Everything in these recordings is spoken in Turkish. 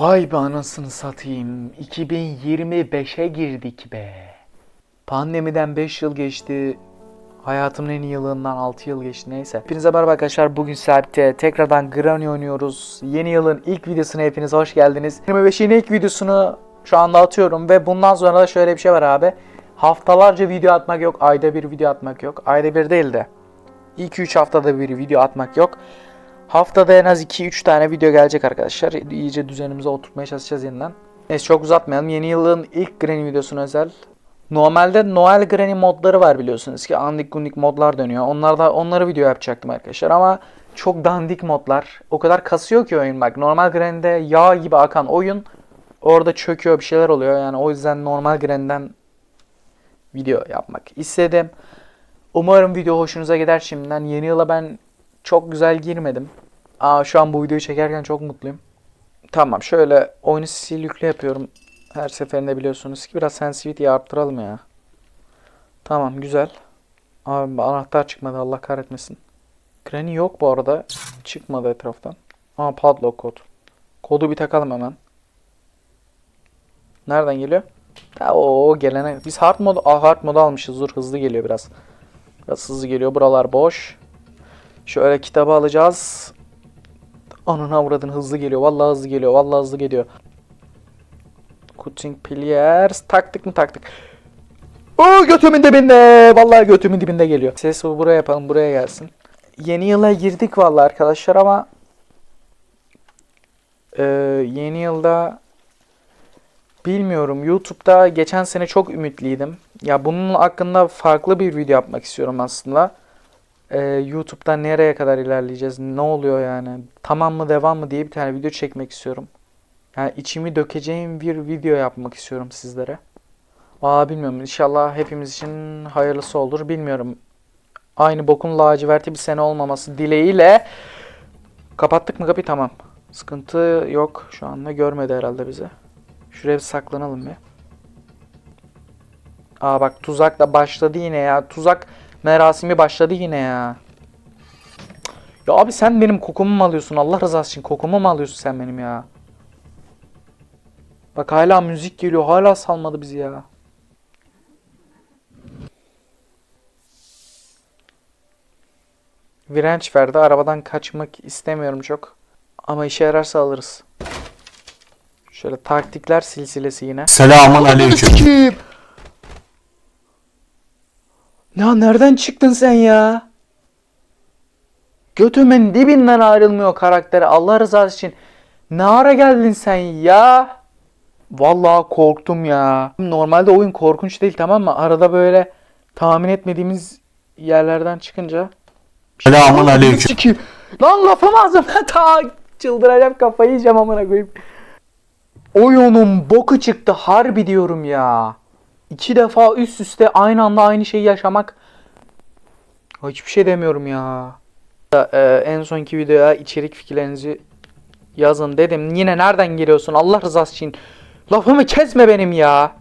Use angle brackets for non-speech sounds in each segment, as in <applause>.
Vay be anasını satayım. 2025'e girdik be. Pandemiden 5 yıl geçti. Hayatımın en iyi yılından 6 yıl geçti neyse. Hepinize merhaba arkadaşlar. Bugün Serp'te tekrardan Granny oynuyoruz. Yeni yılın ilk videosuna hepiniz hoş geldiniz. 25'in ilk videosunu şu anda atıyorum ve bundan sonra da şöyle bir şey var abi. Haftalarca video atmak yok. Ayda bir video atmak yok. Ayda bir değil de 2-3 haftada bir video atmak yok. Haftada en az 2-3 tane video gelecek arkadaşlar. İyice düzenimize oturtmaya çalışacağız yeniden. Neyse çok uzatmayalım. Yeni yılın ilk Granny videosuna özel. Normalde Noel Granny modları var biliyorsunuz ki andik gundik modlar dönüyor. Onlar da onları video yapacaktım arkadaşlar ama çok dandik modlar. O kadar kasıyor ki oyun bak. Normal Granny'de yağ gibi akan oyun orada çöküyor bir şeyler oluyor. Yani o yüzden normal Granny'den video yapmak istedim. Umarım video hoşunuza gider şimdiden. Yeni yıla ben çok güzel girmedim. Aa şu an bu videoyu çekerken çok mutluyum. Tamam şöyle oyunu sil yükle yapıyorum. Her seferinde biliyorsunuz ki biraz sensitivity'yi arttıralım ya. Tamam güzel. Abi anahtar çıkmadı Allah kahretmesin. Granny yok bu arada. Çıkmadı etraftan. Aa padlock kod. Kodu bir takalım hemen. Nereden geliyor? Ha, o gelene. Biz hard mod, hard modu almışız. Dur hızlı geliyor biraz. Biraz hızlı geliyor. Buralar boş. Şöyle kitabı alacağız. Ananı avradın hızlı geliyor. Vallahi hızlı geliyor. Vallahi hızlı geliyor. Cutting Pliers. Taktık mı taktık. Oo götümün dibinde. Vallahi götümün dibinde geliyor. Ses bu buraya yapalım. Buraya gelsin. Yeni yıla girdik vallahi arkadaşlar ama eee, yeni yılda bilmiyorum. YouTube'da geçen sene çok ümitliydim. Ya bunun hakkında farklı bir video yapmak istiyorum aslında. Ee, YouTube'da nereye kadar ilerleyeceğiz? Ne oluyor yani? Tamam mı devam mı diye bir tane video çekmek istiyorum. Yani içimi dökeceğim bir video yapmak istiyorum sizlere. Aa bilmiyorum. İnşallah hepimiz için hayırlısı olur. Bilmiyorum. Aynı bokun laciverti bir sene olmaması dileğiyle kapattık mı kapıyı? Tamam. Sıkıntı yok. Şu anda görmedi herhalde bizi. Şuraya bir saklanalım bir. Aa bak tuzak da başladı yine ya. Tuzak merasimi başladı yine ya. Ya abi sen benim kokumu mu alıyorsun? Allah rızası için kokumu mu alıyorsun sen benim ya? Bak hala müzik geliyor. Hala salmadı bizi ya. Virenç verdi. Arabadan kaçmak istemiyorum çok. Ama işe yararsa alırız. Şöyle taktikler silsilesi yine. Selamun aleyküm. Ya nereden çıktın sen ya? Götümün dibinden ayrılmıyor karakteri. Allah rızası için. Ne ara geldin sen ya? Vallahi korktum ya. Normalde oyun korkunç değil tamam mı? Arada böyle tahmin etmediğimiz yerlerden çıkınca. Selamun aleyküm. Lan lafım ağzımda <laughs> ta çıldıracağım kafayı yiyeceğim amına koyayım. Oyunun boku çıktı harbi diyorum ya. İki defa üst üste aynı anda aynı şeyi yaşamak. Hiçbir şey demiyorum ya. Ee, en sonki videoya içerik fikirlerinizi yazın dedim. Yine nereden geliyorsun Allah rızası için. Lafımı kesme benim ya.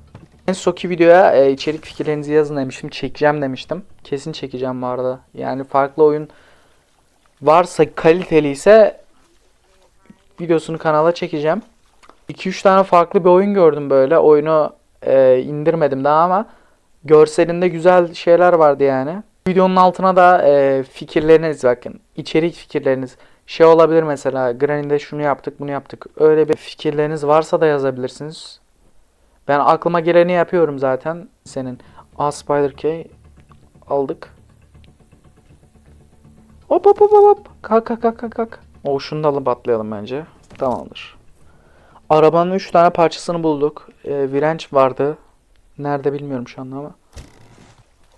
En sonki videoya e, içerik fikirlerinizi yazın demiştim. Çekeceğim demiştim. Kesin çekeceğim bu arada. Yani farklı oyun varsa kaliteli ise videosunu kanala çekeceğim. 2-3 tane farklı bir oyun gördüm böyle. Oyunu e, indirmedim daha ama görselinde güzel şeyler vardı yani. Videonun altına da e, fikirleriniz bakın. içerik fikirleriniz. Şey olabilir mesela Granny'de şunu yaptık bunu yaptık. Öyle bir fikirleriniz varsa da yazabilirsiniz. Ben aklıma geleni yapıyorum zaten senin. A Spider K aldık. Hop hop hop hop kalk kalk kalk kalk. O şunu da alıp atlayalım bence. Tamamdır. Arabanın 3 tane parçasını bulduk. Ee, virenç vardı. Nerede bilmiyorum şu anda ama.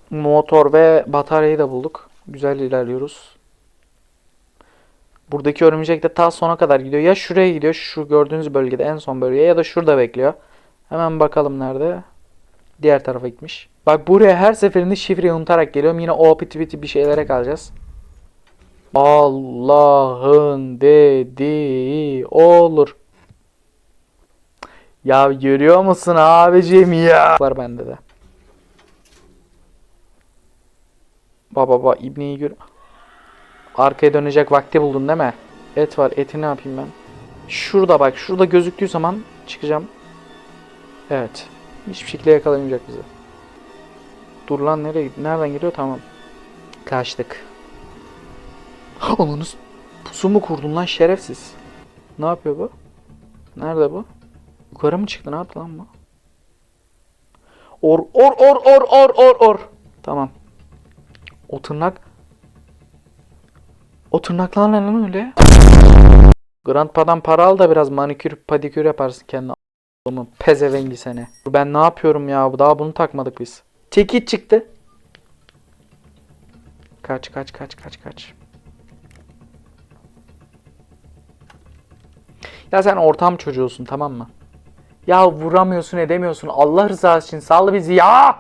Motor ve bataryayı da bulduk. Güzel ilerliyoruz. Buradaki örümcek de ta sona kadar gidiyor. Ya şuraya gidiyor. Şu gördüğünüz bölgede en son bölgeye ya da şurada bekliyor. Hemen bakalım nerede. Diğer tarafa gitmiş. Bak buraya her seferinde şifreyi unutarak geliyorum. Yine o piti piti bir şeylere kalacağız. Allah'ın dediği olur. Ya görüyor musun abicim ya? Var bende de. Baba baba İbni'yi gör. Arkaya dönecek vakti buldun değil mi? Et var. Eti ne yapayım ben? Şurada bak. Şurada gözüktüğü zaman çıkacağım. Evet. Hiçbir şekilde yakalayamayacak bizi. Dur lan nereye? Nereden geliyor? Tamam. Kaçtık. <gasps> Onunuz pusu mu kurdun lan şerefsiz? Ne yapıyor bu? Nerede bu? Yukarı mı çıktı? Ne lan bu? Or or or or or or or. Tamam. O tırnak O tırnaklar ne lan öyle? Grandpa'dan para al da biraz manikür padikür yaparsın kendine. Oğlum pezevengi seni. Ben ne yapıyorum ya? Daha bunu takmadık biz. Tekit çıktı. Kaç kaç kaç kaç kaç. Ya sen ortam çocuğusun tamam mı? Ya vuramıyorsun edemiyorsun. Allah rızası için sal bizi ya.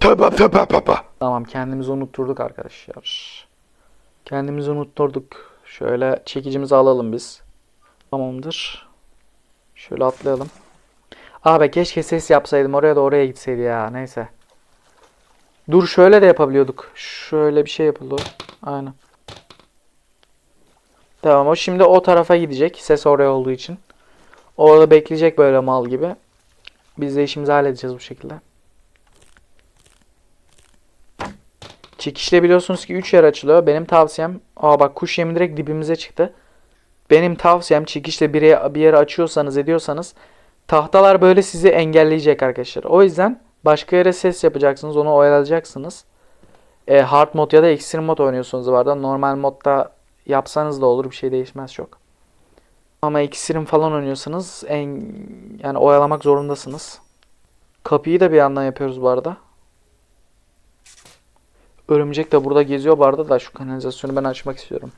Tövbe tövbe tövbe. Tamam kendimizi unutturduk arkadaşlar. Kendimizi unutturduk. Şöyle çekicimizi alalım biz. Tamamdır. Şöyle atlayalım. Abi keşke ses yapsaydım oraya da oraya gitseydi ya. Neyse. Dur şöyle de yapabiliyorduk. Şöyle bir şey yapıldı. Aynen. Tamam o şimdi o tarafa gidecek. Ses oraya olduğu için. Orada bekleyecek böyle mal gibi. Biz de işimizi halledeceğiz bu şekilde. Çekişle biliyorsunuz ki 3 yer açılıyor. Benim tavsiyem, aa bak kuş yemi direkt dibimize çıktı. Benim tavsiyem çekişle bir yere, bir yere açıyorsanız ediyorsanız tahtalar böyle sizi engelleyecek arkadaşlar. O yüzden başka yere ses yapacaksınız. Onu oyalayacaksınız. E, hard mod ya da extreme mod oynuyorsunuz arada. Normal modda yapsanız da olur. Bir şey değişmez çok. Ama extreme falan oynuyorsanız en, yani oyalamak zorundasınız. Kapıyı da bir yandan yapıyoruz bu arada. Örümcek de burada geziyor bu arada da şu kanalizasyonu ben açmak istiyorum.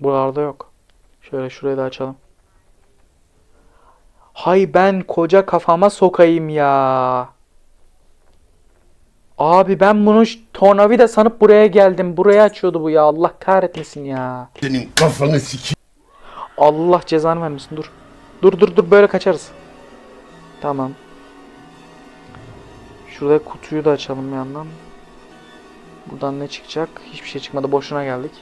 Buralarda yok. Şöyle şurayı da açalım. Hay ben koca kafama sokayım ya. Abi ben bunu tornavida sanıp buraya geldim. Buraya açıyordu bu ya. Allah kahretmesin ya. Senin kafanı siki. Allah cezanı vermesin. Dur. Dur dur dur böyle kaçarız. Tamam. Şurada kutuyu da açalım bir yandan. Buradan ne çıkacak? Hiçbir şey çıkmadı. Boşuna geldik.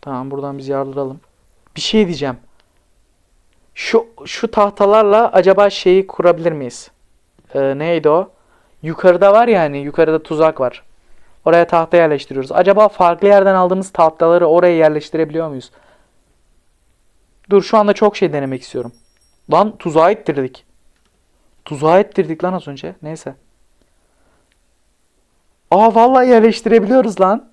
Tamam buradan biz yardıralım. Bir şey diyeceğim. Şu şu tahtalarla acaba şeyi kurabilir miyiz? Ee, neydi o? Yukarıda var ya hani yukarıda tuzak var. Oraya tahta yerleştiriyoruz. Acaba farklı yerden aldığımız tahtaları oraya yerleştirebiliyor muyuz? Dur şu anda çok şey denemek istiyorum. Lan tuzağa ittirdik. Tuzağa ittirdik lan az önce. Neyse. Aa vallahi yerleştirebiliyoruz lan.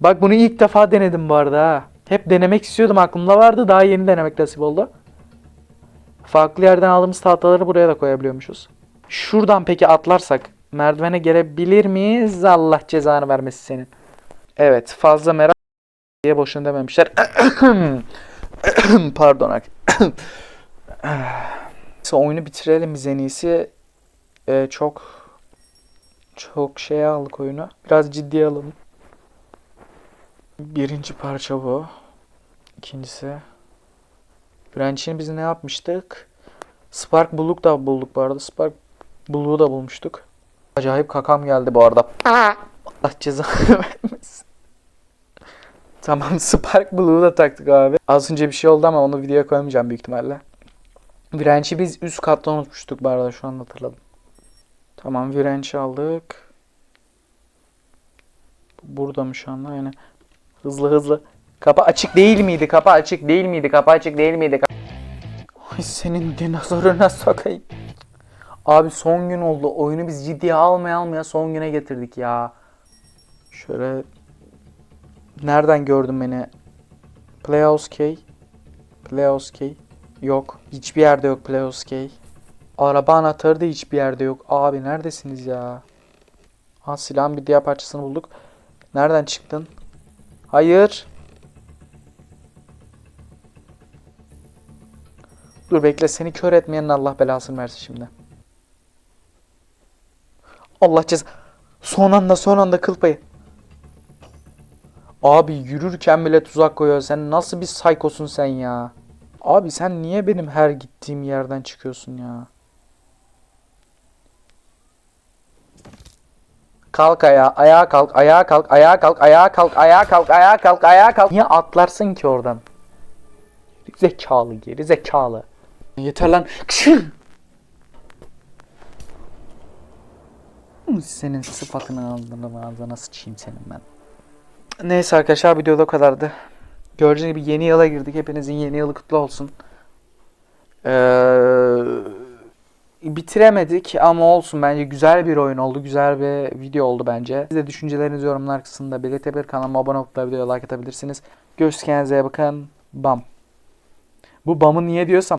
Bak bunu ilk defa denedim bu arada ha. Hep denemek istiyordum aklımda vardı. Daha yeni denemek nasip oldu. Farklı yerden aldığımız tahtaları buraya da koyabiliyormuşuz. Şuradan peki atlarsak merdivene gelebilir miyiz? Allah cezanı vermesin senin. Evet fazla merak diye boşuna dememişler. <coughs> Pardon oyunu bitirelim biz en iyisi. Ee, çok çok şey aldık oyunu. Biraz ciddiye alalım. Birinci parça bu. İkincisi. Branch'ini biz ne yapmıştık? Spark bulduk da bulduk bu arada. Spark buluğu da bulmuştuk. Acayip kakam geldi bu arada. Allah cezanı <laughs> vermesin. Tamam <laughs> Spark Blue'u da taktık abi. Az önce bir şey oldu ama onu videoya koymayacağım büyük ihtimalle. Virenç'i biz üst katta unutmuştuk bu arada şu an hatırladım. Tamam Virenç'i aldık. Burada mı şu anda? Yani hızlı hızlı. Kapı açık değil miydi? Kapı açık değil miydi? Kapı açık değil miydi? Ay senin dinozoruna <laughs> sokayım. Abi son gün oldu. Oyunu biz ciddiye almaya almaya son güne getirdik ya. Şöyle Nereden gördün beni? Playhouse K. Playhouse K. Yok. Hiçbir yerde yok Playhouse K. Araba anahtarı da hiçbir yerde yok. Abi neredesiniz ya? Ha silahın bir diğer parçasını bulduk. Nereden çıktın? Hayır. Dur bekle seni kör etmeyenin Allah belasını versin şimdi. Allah ceza. Son anda son anda kıl payı. Abi yürürken bile tuzak koyuyor. Sen nasıl bir saykosun sen ya? Abi sen niye benim her gittiğim yerden çıkıyorsun ya? Kalk ayağa, ayağa kalk, ayağa kalk, ayağa kalk, ayağa kalk, ayağa kalk, ayağa kalk, ayağa kalk. Niye atlarsın ki oradan? Zekalı, geri zekalı. Yeter lan. Senin sıfatını ağzına ağzına sıçayım senin ben. Neyse arkadaşlar videoda kadardı. Gördüğünüz gibi yeni yıla girdik. Hepinizin yeni yılı kutlu olsun. Ee, bitiremedik ama olsun bence güzel bir oyun oldu. Güzel bir video oldu bence. Siz de düşüncelerinizi yorumlar kısmında belirtebilir. Kanalıma abone olup da videoya like atabilirsiniz. Görüşürüz kendinize bakın. Bam. Bu bamı niye diyorsam